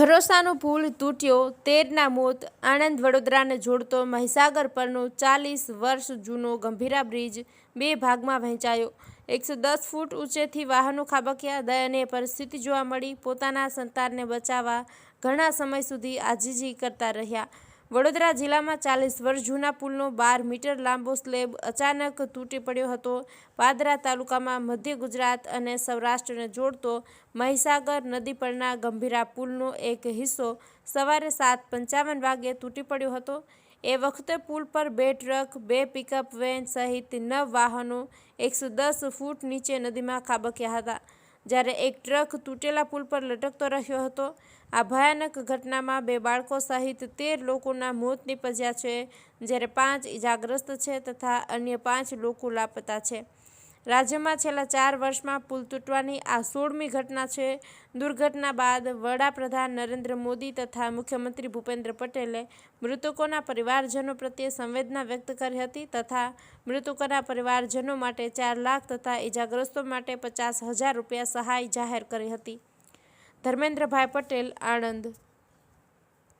ભરોસાનો પુલ તૂટ્યો, તેરના મોત આણંદ વડોદરાને જોડતો મહીસાગર પરનો ચાલીસ વર્ષ જૂનો ગંભીરા બ્રિજ બે ભાગમાં વહેંચાયો. એકસો દસ ફૂટ ઊંચેથી વાહનો ખાબક્યા, દયનીય પરિસ્થિતિ જોવા મળી. પોતાના સંતાનને બચાવવા ઘણા સમય સુધી આજીજી કરતા રહ્યા. વડોદરા જિલ્લામાં ચાલીસ વર્ષ જૂના પુલનો બાર મીટર લાંબો સ્લેબ અચાનક તૂટી પડ્યો હતો. પાદરા તાલુકામાં મધ્ય ગુજરાત અને સૌરાષ્ટ્રને જોડતો મહીસાગર નદી પરના ગંભીરા પુલનો એક હિસ્સો સવારે સાત પંચાવન વાગ્યે તૂટી પડ્યો હતો. એ વખતે પુલ પર બે ટ્રક, બે પિકઅપ વેન સહિત નવ વાહનો એકસો દસ ફૂટ નીચે નદીમાં ખાબક્યા હતા. જ્યારે એક ટ્રક તૂટેલા પુલ પર લટકતો રહ્યો હતો. આ ભયાનક ઘટનામાં બે બાળકો સહિત તેર લોકોના મોત નીપજ્યા છે, જ્યારે પાંચ ઇજાગ્રસ્ત છે તથા અન્ય પાંચ લોકો લાપતા છે. રાજ્યમાં છેલ્લા ચાર વર્ષમાં પુલ તૂટવાની આ સોળમી ઘટના છે. દુર્ઘટના બાદ વડાપ્રધાન નરેન્દ્ર મોદી તથા મુખ્યમંત્રી ભૂપેન્દ્ર પટેલે મૃતકોના પરિવારજનો પ્રત્યે સંવેદના વ્યક્ત કરી હતી તથા મૃતકોના પરિવારજનો માટે ચાર લાખ તથા ઇજાગ્રસ્તો માટે પચાસ હજાર રૂપિયા સહાય જાહેર કરી હતી. ધર્મેન્દ્રભાઈ પટેલ, આણંદ.